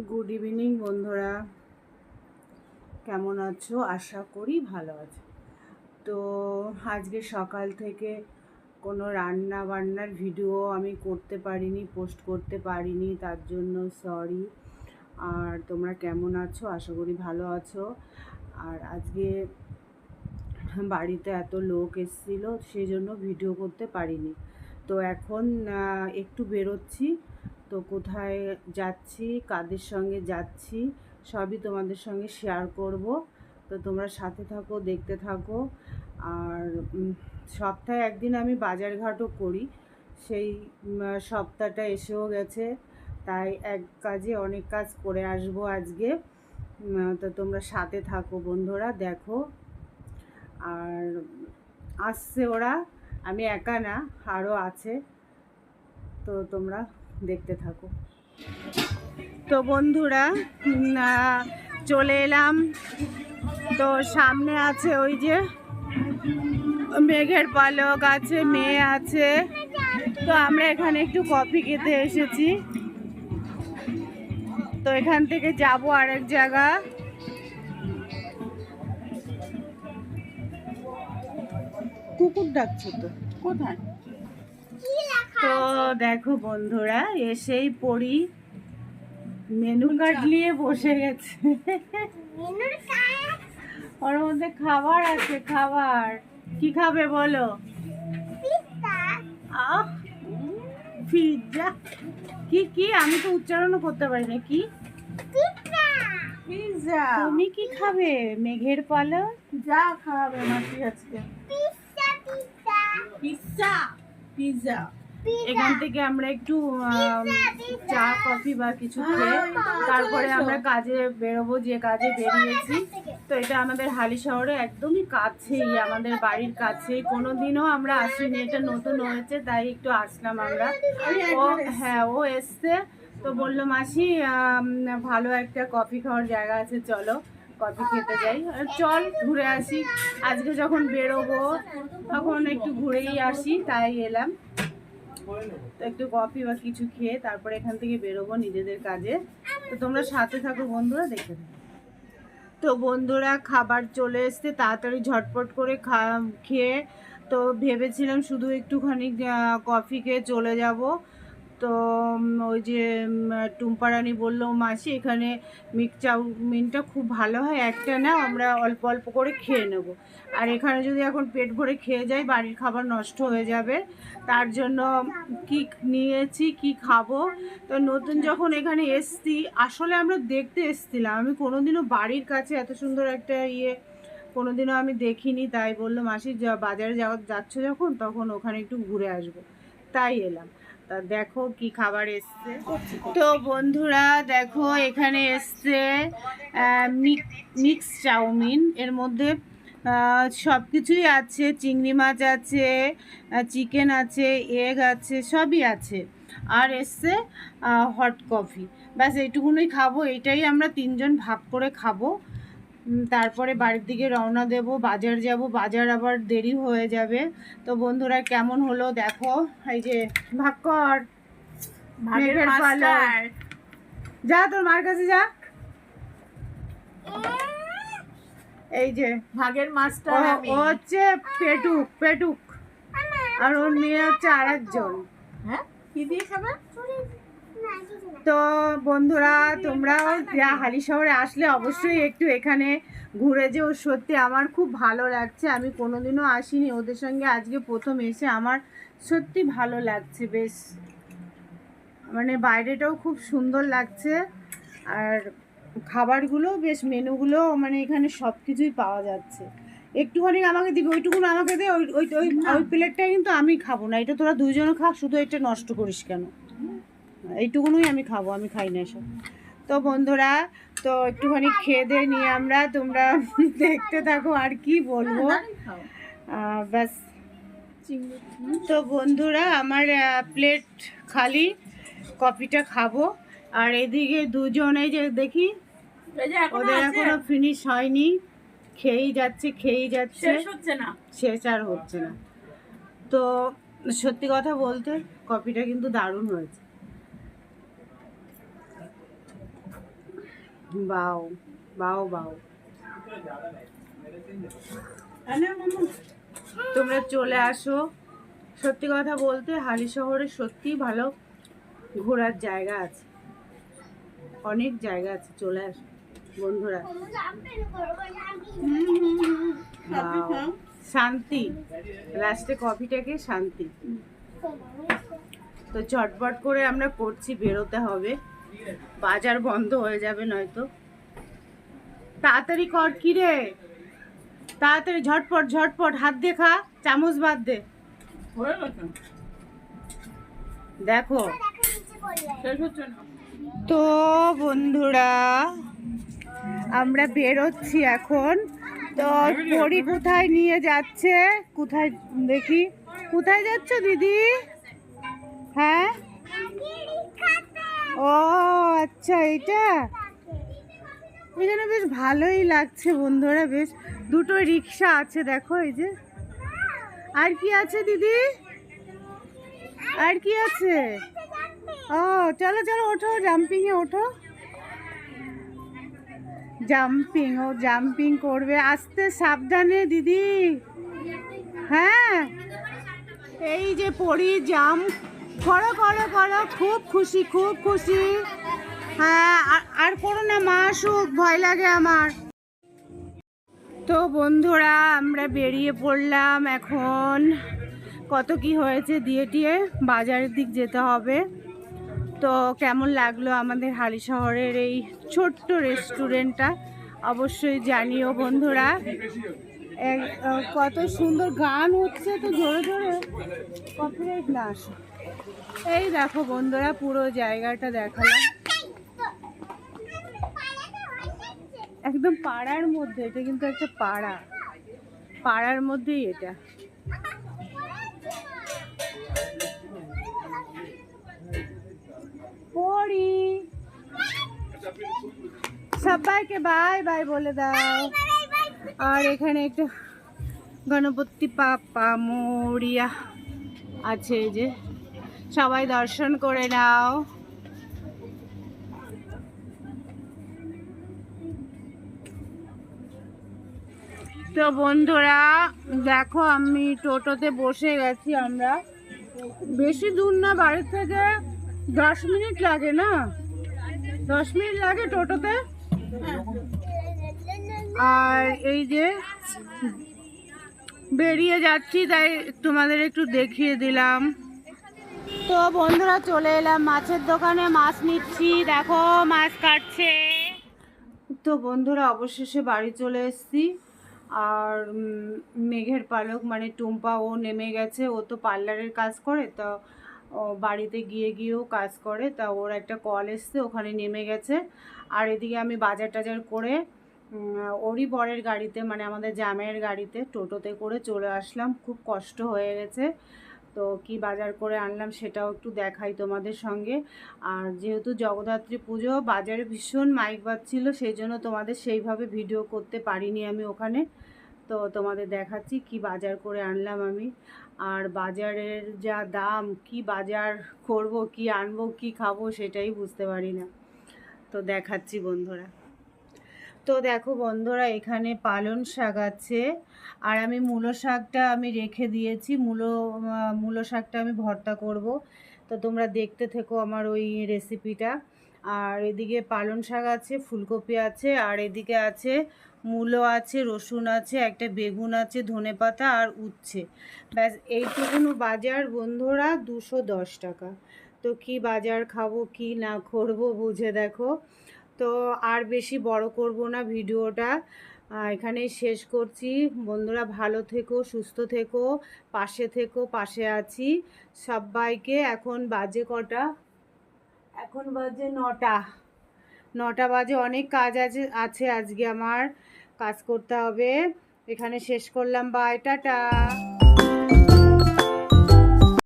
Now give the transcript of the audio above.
Good evening বন্ধুরা। কেমন আছো? আশা করি ভালো আছো। তো আজকে সকাল থেকে কোনো রান্না বান্নার ভিডিও আমি করতে পারিনি পোস্ট করতে পারিনি, তার জন্য সরি আর তোমরা কেমন আছো? আশা করি ভালো আছো। আর আজকে বাড়িতে এত লোক এসেছিল সেই জন্য ভিডিও করতে পারিনি। তো এখন একটু বেরোচ্ছি। তো কোথায় যাচ্ছি, কাদের সঙ্গে যাচ্ছি, সবই তোমাদের সঙ্গে শেয়ার করব। তো তোমরা সাথে থাকো, দেখতে থাকো। আর সপ্তাহে একদিন আমি বাজারঘাটও করি। সেই সপ্তাহটা এসেও গেছে। তাই এক কাজে অনেক কাজ করে আসব আজকে। তো তোমরা সাথে থাকো বন্ধুরা, দেখো। আর, আসছে ওরা। আমি একা না আরও আছে। তো তোমরা দেখতে থাকো। তো বন্ধুরা চলে এলাম। তো সামনে আছে ওই যে মেঘের পালক আছে মেয়ে আছে। তো আমরা এখানে একটু কফি খেতে এসেছি। তো এখান থেকে যাব আরেক জায়গা। কুকুর ডাকছে তো। কোথায়? তো দেখো বন্ধুরা এসেই পড়ি মেনু কার্ড নিয়ে বসে গেছে। ওর মধ্যে খাবার আছে খাবার। কি খাবে বলো? পিৎজা। কি কি? আমি তো উচ্চারণও করতে পারি না কি? পিৎজা। তুমি কি খাবে? মেঘের পালক যা খাওয়াবে মাসি আজকে। Pizza pizza. এখান থেকে আমরা একটু চা কফি বা কিছু খেয়ে তারপরে আমরা কাজে বেরোবো যে কাজে বেরিয়েছি। তো এটা আমাদের হালি শহরে একদমই কাছেই আমাদের বাড়ির কাছেই। কোনোদিনও আমরা আসিনি এটা নতুন হয়েছে তাই একটু আসলাম আমরা। ও হ্যাঁ ও এসছে। তো বলল মাসি ভালো একটা কফি খাওয়ার জায়গা আছে চলো কফি খেতে যাই। আর চল ঘুরে আসি। আজকে যখন বেরোবো তখন একটু ঘুরেই আসি তাই এলাম। তো একটু কফি বা কিছু খেয়ে তারপরে এখান থেকে বেরোবো নিজেদের কাজে। তো তোমরা সাথে থাকো বন্ধুরা, দেখে তো বন্ধুরা, খাবার চলে এসছে, তাড়াতাড়ি ঝটপট করে খা, খেয়ে তো ভেবেছিলাম শুধু একটুখানি কফি খেয়ে চলে যাব। তো ওই যে টুম্পারানি বলল, মাসি, এখানে মিক চাউমিনটা খুব ভালো হয়, একটা না আমরা অল্প অল্প করে খেয়ে নেব। আর এখানে যদি এখন পেট ভরে খেয়ে যাই, বাড়ির খাবার নষ্ট হয়ে যাবে। তার জন্য কি নিয়েছি, কি খাব? তো নতুন যখন এখানে এসছি, আসলে আমরা দেখতে এসছিলাম। আমি কোনোদিনও বাড়ির কাছে এত সুন্দর একটা ইয়ে কোনোদিনও আমি দেখিনি, তাই বলল, মাসি বাজারে যাচ্ছ যখন, তখন ওখানে একটু ঘুরে আসব। তাই এলাম। দেখো কি খাবার এসছে। তো বন্ধুরা দেখো এখানে এসছে মিক্স চাউমিন। এর মধ্যে সব কিছুই আছে। চিংড়ি মাছ আছে চিকেন আছে এগ আছে সবই আছে। আর এসছে হট কফি ব্যাস এইটুকুনই খাব। এটাই আমরা তিনজন ভাগ করে খাব। তারপরে বাড়ির দিকে রওনা দেব বাজার যাব বাজার আবার দেরি হয়ে যাবে। তো বন্ধুরা কেমন হলো দেখো এই যে ভাগ কর যা তোর মার কাছে যা। এই যে ভাগের মাস্টার ও আমি। হচ্ছে পেটুক পেটুক। আর ওর মেয়ে হচ্ছে আর একজন হ্যাঁ? কি দিয়ে খাবে? তো বন্ধুরা তোমরাও হালি শহরে আসলে অবশ্যই একটু এখানে ঘুরে যেও। সত্যি আমার খুব ভালো লাগছে। আমি কোনোদিনও আসিনি। ওদের সঙ্গে আজকে প্রথম এসে আমার সত্যি ভালো লাগছে বেশ। মানে বাইরেটাও খুব সুন্দর লাগছে। আর খাবারগুলো বেশ মেনুগুলো মানে এখানে সব কিছুই পাওয়া যাচ্ছে। একটুখানি আমাকে দিবি ওইটুকুন আমাকে দে। ওই ওই ওই প্লেটটা কিন্তু আমি খাব না। এটা তোরা দুইজনে খা শুধু এটা নষ্ট করিস কেন? এইটুকুনই আমি খাব আমি খাই না এসব। তো বন্ধুরা তো একটুখানি খেয়ে দিয়ে নিয়ে আমরা তোমরা দেখতে থাকো আর কি বলব। আহ, ব্যাস। তো বন্ধুরা আমার প্লেট খালি কফিটা খাব। আর এদিকে দুজনে যে দেখি ওদের এখনও ফিনিশ হয়নি। খেয়েই যাচ্ছে খেয়েই যাচ্ছে। শেষ হচ্ছে না? শেষ আর হচ্ছে না। তো সত্যি কথা বলতে কফিটা কিন্তু দারুণ হয়েছে। বাও বাও বাও। তোমরা চলে আসো। সত্যি কথা বলতে হালি শহরে সত্যিই ভালো ঘোরার জায়গা আছে। অনেক জায়গা আছে, চলে আসো বন্ধুরা. শান্তি। লাস্টে কফিটাকে শান্তি। তো চটপট করে আমরা করছি, বেরোতে হবে। বাজার বন্ধ হয়ে যাবে নয়তো। তাড়াতাড়ি কর কি রে? তাড়াতাড়ি ঝটপট ঝটপট হাত দে খা চামচ বাদ দে। দেখো। না। তো বন্ধুরা আমরা বেরোচ্ছি এখন। তো পরি কোথায় নিয়ে যাচ্ছে? কোথায় দেখি। কোথায় যাচ্ছ দিদি? হ্যাঁ? ও আচ্ছা এটা? এখানে বেশ ভালোই লাগছে বন্ধুরা, বেশ দুটো রিক্সা আছে, দেখো এই যে। আর কি আছে, দিদি? আর কি আছে? ও, চলো চলো, ওঠো জাম্পিং এ ওঠো। জাম্পিং ও জাম্পিং করবে, আস্তে সাবধানে, দিদি। হ্যাঁ? এই যে পড়ি জাম করো করো করো খুব খুশি খুব খুশি। হ্যাঁ আর- করো না মা আসুক ভয় লাগে আমার। তো বন্ধুরা, আমরা বেরিয়ে পড়লাম এখন। কত কি হয়েছে, দিয়ে টিয়ে বাজারের দিক যেতে হবে। তো কেমন লাগল আমাদের হালি শহরের এই ছোট্ট রেস্টুরেন্টটা? অবশ্যই জানিও বন্ধুরা। কত সুন্দর গান হচ্ছে, তো জোরে জোরে। কপিরাইট না আসে এই দেখো বন্ধুরা, পুরো জায়গাটা দেখালাম। একদম পাড়ার মধ্যে, এটা কিন্তু একটা পাড়া। পাড়ার মধ্যেই এটা। পড়ি। সবাইকে বাই বাই বলে দাও। আর এখানে একটা গণপতি পাপা মরিয়া আছে যে। সবাই দর্শন করে নাও। তো বন্ধুরা, দেখো আমি টোটোতে বসে গেছি আমরা। বেশি দূর না, বাড়ির থেকে দশ মিনিট লাগে না? দশ মিনিট লাগে টোটোতে? আর এই যে বেরিয়ে যাচ্ছি, তাই তোমাদের একটু দেখিয়ে দিলাম। তো বন্ধুরা চলে এলাম মাছের দোকানে, মাছ নিচ্ছি। দেখো, মাছ কাটছে। তো বন্ধুরা, অবশেষে বাড়ি চলে এসেছি। আর মেঘের পালক মানে টুম্পা, ও নেমে গেছে। ও তো পার্লারের কাজ করে, তো বাড়িতে গিয়ে গিয়েও কাজ করে। তা ওর একটা কল এসছে, ওখানে নেমে গেছে। আর এদিকে আমি বাজার টাজার করে ওরই বরের গাড়িতে মানে আমাদের জামাইয়ের গাড়িতে, টোটোতে করে চলে আসলাম। খুব কষ্ট হয়ে গেছে। তো কি বাজার করে আনলাম সেটাও একটু দেখাই তোমাদের সঙ্গে। আর যেহেতু জগদ্ধাত্রী পুজো, বাজারে ভীষণ মাইক বাজছিল, সেই জন্য তোমাদের সেইভাবে ভিডিও করতে পারিনি আমি ওখানে। তো তোমাদের দেখাচ্ছি কি বাজার করে আনলাম আমি। আর বাজারের যা দাম, কি বাজার করব, কি আনব, কি খাব সেটাই বুঝতে পারি না। তো দেখাচ্ছি বন্ধুরা। তো দেখো বন্ধুরা, এখানে পালন শাক আছে। আর আমি মূলো শাকটা আমি রেখে দিয়েছি। মূলো মূলো শাকটা আমি ভর্তা করব। তো তোমরা দেখতে থেকো আমার ওই রেসিপিটা। আর এদিকে পালন শাক আছে, ফুলকপি আছে, আর এদিকে আছে মূলো আছে, রসুন আছে, একটা বেগুন আছে ধনেপাতা আর উচ্ছে। ব্যাস, এইটুকুনো বাজার বন্ধুরা দুশো দশ টাকা। তো কি বাজার খাব, কি না করব, বুঝে দেখো। তো আর বেশি বড় করব না ভিডিওটা। এখানেই শেষ করছি। বন্ধুরা ভালো থেকো, সুস্থ থেকো, পাশে থেকো, পাশে আছি। সবাইকে এখন বাজে কটা? এখন বাজে নটা। নটা বাজে, অনেক কাজ আছে আছে আজকে আমার। কাজ করতে হবে। এখানে শেষ করলাম। Bye, tata.